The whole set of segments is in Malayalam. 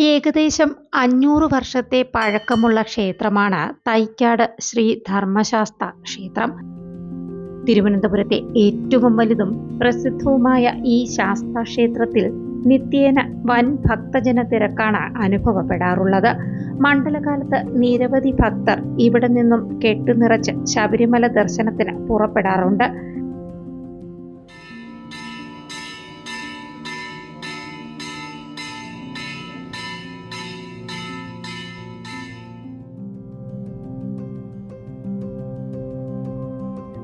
ഏകദേശം അഞ്ഞൂറ് വർഷത്തെ പഴക്കമുള്ള ക്ഷേത്രമാണ് തൈക്കാട് ശ്രീ ധർമ്മശാസ്ത ക്ഷേത്രം. തിരുവനന്തപുരത്തെ ഏറ്റവും വലുതും പ്രസിദ്ധവുമായ ഈ ശാസ്ത ക്ഷേത്രത്തിൽ നിത്യേന വൻ ഭക്തജന തിരക്കാണ് അനുഭവപ്പെടാറുള്ളത്. മണ്ഡലകാലത്ത് നിരവധി ഭക്തർ ഇവിടെ നിന്നും കെട്ടുനിറച്ച് ശബരിമല ദർശനത്തിന് പുറപ്പെടാറുണ്ട്.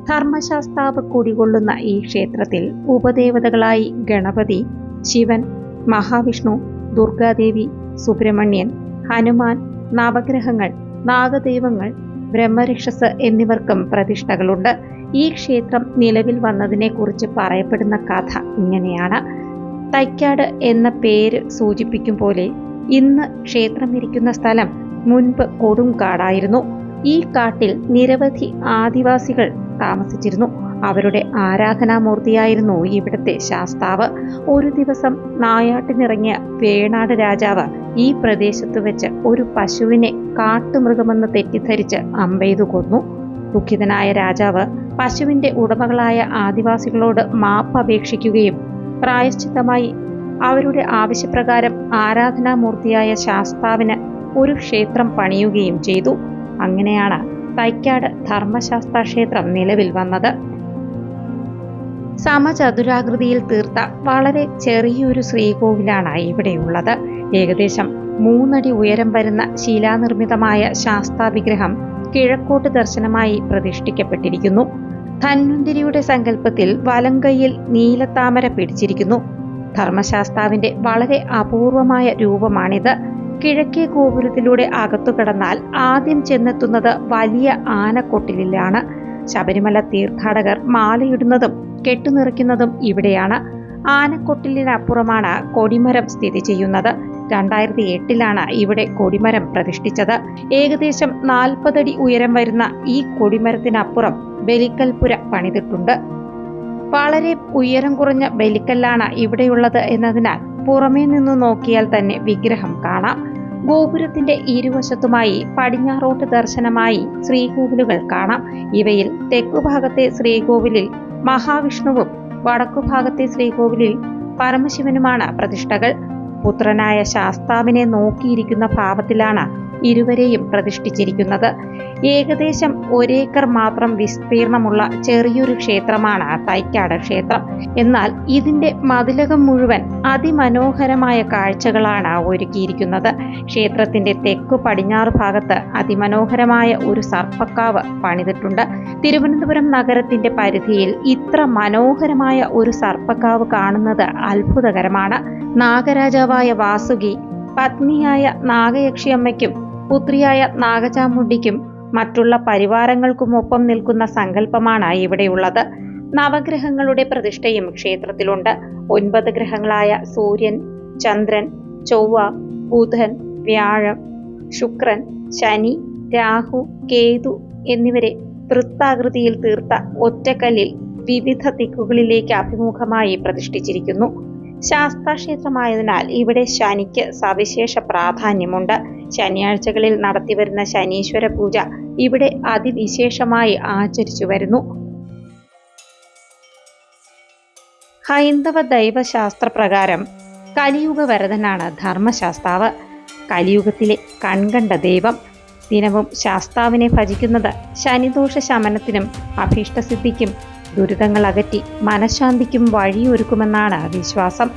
ധർമ്മശാസ്താവ് കുടികൊള്ളുന്ന ഈ ക്ഷേത്രത്തിൽ ഉപദേവതകളായി ഗണപതി ശിവൻ മഹാവിഷ്ണു ദുർഗാദേവി സുബ്രഹ്മണ്യൻ ഹനുമാൻ നവഗ്രഹങ്ങൾ നാഗദൈവങ്ങൾ ബ്രഹ്മരക്ഷസ് എന്നിവർക്കും പ്രതിഷ്ഠകളുണ്ട്. ഈ ക്ഷേത്രം നിലവിൽ വന്നതിനെക്കുറിച്ച് പറയപ്പെടുന്ന കഥ ഇങ്ങനെയാണ്. തൈക്കാട് എന്ന പേര് സൂചിപ്പിക്കും പോലെ ഇന്ന് ക്ഷേത്രം ഇരിക്കുന്ന സ്ഥലം മുൻപ് കൊടുങ്കാടായിരുന്നു ഈ കാട്ടിൽ നിരവധി ആദിവാസികൾ താമസിച്ചിരുന്നു. അവരുടെ ആരാധനാമൂർത്തിയായിരുന്നു ഇവിടുത്തെ ശാസ്താവ്. ഒരു ദിവസം നായാട്ടിനിറങ്ങിയ വേണാട് രാജാവ് ഈ പ്രദേശത്ത് വെച്ച് ഒരു പശുവിനെ കാട്ടുമൃഗമെന്ന് തെറ്റിദ്ധരിച്ച് അമ്പെയ്തു കൊന്നു. ദുഃഖിതനായ രാജാവ് പശുവിന്റെ ഉടമകളായ ആദിവാസികളോട് മാപ്പ് അപേക്ഷിക്കുകയും പ്രായശ്ചിത്തമായി അവരുടെ ആവശ്യപ്രകാരം ആരാധനാമൂർത്തിയായ ശാസ്താവിന് ഒരു ക്ഷേത്രം പണിയുകയും ചെയ്തു. അങ്ങനെയാണ് തൈക്കാട് ധർമ്മശാസ്ത്ര ക്ഷേത്രം നിലവിൽ വന്നത്. സമചതുരാകൃതിയിൽ തീർത്ത വളരെ ചെറിയൊരു ശ്രീകോവിലാണ് ഇവിടെയുള്ളത്. ഏകദേശം മൂന്നടി ഉയരം വരുന്ന ശിലാനിർമ്മിതമായ ശാസ്താ വിഗ്രഹം കിഴക്കോട്ട് ദർശനമായി പ്രതിഷ്ഠിക്കപ്പെട്ടിരിക്കുന്നു. ധന്വന്തിരിയുടെ സങ്കല്പത്തിൽ വലങ്കയിൽ നീലത്താമര പിടിച്ചിരിക്കുന്നു. ധർമ്മശാസ്താവിന്റെ വളരെ അപൂർവമായ രൂപമാണിത്. കിഴക്കേ ഗോപുരത്തിലൂടെ അകത്തു കടന്നാൽ ആദ്യം ചെന്നെത്തുന്നത് വലിയ ആനക്കൊട്ടിലാണ് ശബരിമല തീർത്ഥാടകർ മാലയിടുന്നതും കെട്ടുനിറയ്ക്കുന്നതും ഇവിടെയാണ്. ആനക്കൊട്ടിലിനപ്പുറമാണ് കൊടിമരം സ്ഥിതി ചെയ്യുന്നത്. രണ്ടായിരത്തി എട്ടിലാണ് ഇവിടെ കൊടിമരം പ്രതിഷ്ഠിച്ചത്. ഏകദേശം നാൽപ്പതടി ഉയരം വരുന്ന ഈ കൊടിമരത്തിനപ്പുറം ബലിക്കൽപുര പണിതിട്ടുണ്ട്. വളരെ ഉയരം കുറഞ്ഞ ബലിക്കല്ലാണ് ഇവിടെയുള്ളത് എന്നതിനാൽ പുറമേ നിന്ന് നോക്കിയാൽ തന്നെ വിഗ്രഹം കാണാം. ഗോപുരത്തിന്റെ ഇരുവശത്തുമായി പടിഞ്ഞാറോട്ട് ദർശനമായി ശ്രീകോവിലുകൾ കാണാം. ഇവയിൽ തെക്കുഭാഗത്തെ ശ്രീകോവിലിൽ മഹാവിഷ്ണുവും വടക്കുഭാഗത്തെ ശ്രീകോവിലിൽ പരമശിവനുമാണ് പ്രതിഷ്ഠകൾ. പുത്രനായ ശാസ്താവിനെ നോക്കിയിരിക്കുന്ന ഭാവത്തിലാണ് ഇരുവരെയും പ്രതിഷ്ഠിച്ചിരിക്കുന്നത്. ഏകദേശം ഒരേക്കർ മാത്രം വിസ്തീർണമുള്ള ചെറിയൊരു ക്ഷേത്രമാണ് തൈക്കാട് ക്ഷേത്രം. എന്നാൽ ഇതിന്റെ മതിലകം മുഴുവൻ അതിമനോഹരമായ കാഴ്ചകളാണ് ഒരുക്കിയിരിക്കുന്നത്. ക്ഷേത്രത്തിന്റെ തെക്കു പടിഞ്ഞാറ് ഭാഗത്ത് അതിമനോഹരമായ ഒരു സർപ്പക്കാവ് പണിതിട്ടുണ്ട്. തിരുവനന്തപുരം നഗരത്തിന്റെ പരിധിയിൽ ഇത്ര മനോഹരമായ ഒരു സർപ്പക്കാവ് കാണുന്നത് അത്ഭുതകരമാണ്. നാഗരാജാവായ വാസുകി പത്നിയായ നാഗയക്ഷിയമ്മയ്ക്കും പുത്രിയായ നാഗചാമുണ്ടിക്കും മറ്റുള്ള പരിവാരങ്ങൾക്കുമൊപ്പം നിൽക്കുന്ന സങ്കല്പമാണ് ഇവിടെയുള്ളത്. നവഗ്രഹങ്ങളുടെ പ്രതിഷ്ഠയും ക്ഷേത്രത്തിലുണ്ട്. ഒൻപത് ഗ്രഹങ്ങളായ സൂര്യൻ ചന്ദ്രൻ ചൊവ്വ ബുധൻ വ്യാഴം ശുക്രൻ ശനി രാഹു കേതു എന്നിവരെ വൃത്താകൃതിയിൽ തീർത്ത ഒറ്റക്കല്ലിൽ വിവിധ ദിക്കുകളിലേക്ക് അഭിമുഖമായി പ്രതിഷ്ഠിച്ചിരിക്കുന്നു. ശാസ്താക്ഷേത്രമായതിനാൽ ഇവിടെ ശനിക്ക് സവിശേഷ പ്രാധാന്യമുണ്ട്. ശനിയാഴ്ചകളിൽ നടത്തിവരുന്ന ശനീശ്വര പൂജ ഇവിടെ അതിവിശേഷമായി ആചരിച്ചു വരുന്നു. ഹൈന്ദവ ദൈവശാസ്ത്ര പ്രകാരം കലിയുഗ വരദനാണ് ധർമ്മശാസ്താവ്. കലിയുഗത്തിലെ കൺകണ്ട ദൈവം. ദിനവും ശാസ്താവിനെ ഭജിക്കുന്നത് ശനിദോഷ ശമനത്തിനും അഭീഷ്ടസിദ്ധിക്കും ദുരിതങ്ങൾ അകറ്റി മനഃശാന്തിക്കും വഴിയൊരുക്കുമെന്നാണ് വിശ്വാസം.